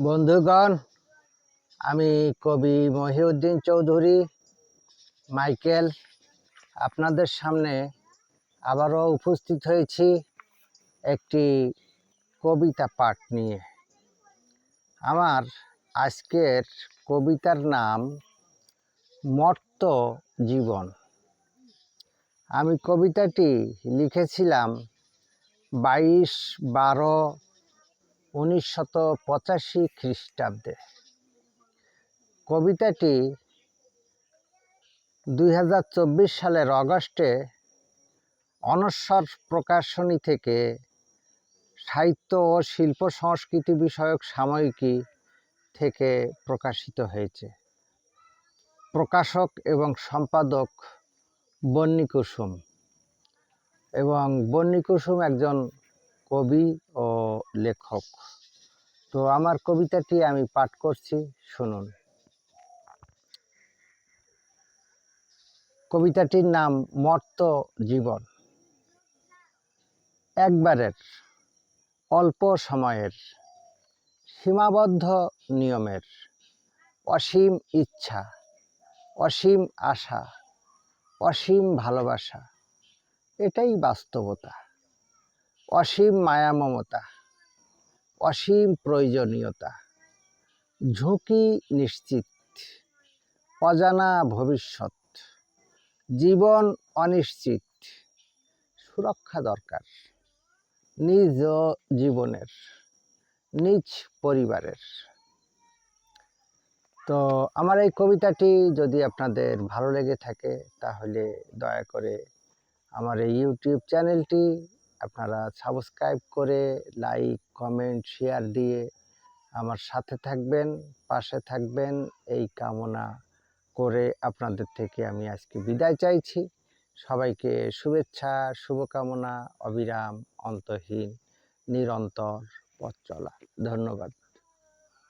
বন্ধুগণ, আমি কবি মহিউদ্দিন চৌধুরী, মাইকেল, আপনাদের সামনে আবারও উপস্থিত হয়েছি একটি কবিতা পাঠ নিয়ে। আমার আজকের কবিতার নাম, মর্ত জীবন। আমি কবিতাটি লিখেছিলাম বাইশ বারো উনিশশত পঁচাশি খ্রিস্টাব্দে। কবিতাটি দুই হাজার চব্বিশ সালের অগস্টে অনস্বর প্রকাশনী থেকে সাহিত্য ও শিল্প সংস্কৃতি বিষয়ক সাময়িকী থেকে প্রকাশিত হয়েছে। প্রকাশক এবং সম্পাদক বন্নি কুসুম এবং বন্নি কুসুম একজন কবি ও লেখক। তো আমার কবিতাটি আমি পাঠ করছি, শুনুন। কবিতাটির নাম মর্ত জীবন। একবারের, অল্প সময়ের, সীমাবদ্ধ নিয়মের, অসীম ইচ্ছা, অসীম আশা, অসীম ভালোবাসা, এটাই বাস্তবতা। অসীম মায়া মমতা অসীম প্রয়োজনীয়তা, ঝুঁকি নিশ্চিত, অজানা ভবিষ্যৎ, জীবন অনিশ্চিত, সুরক্ষা দরকার, নিজ জীবনের, নিজ পরিবারের। তো আমার এই কবিতাটি যদি আপনাদের ভালো লেগে থাকে, তাহলে দয়া করে আমার এই ইউটিউব চ্যানেলটি আপনারা সাবস্ক্রাইব করে লাইক কমেন্ট শেয়ার দিয়ে আমার সাথে থাকবেন, পাশে থাকবেন। এই কামনা করে আপনাদের থেকে আমি আজকে বিদায় চাইছি। সবাইকে শুভেচ্ছা, শুভকামনা, অবিরাম, অন্তহীন, নিরন্তর পথ চলা। ধন্যবাদ।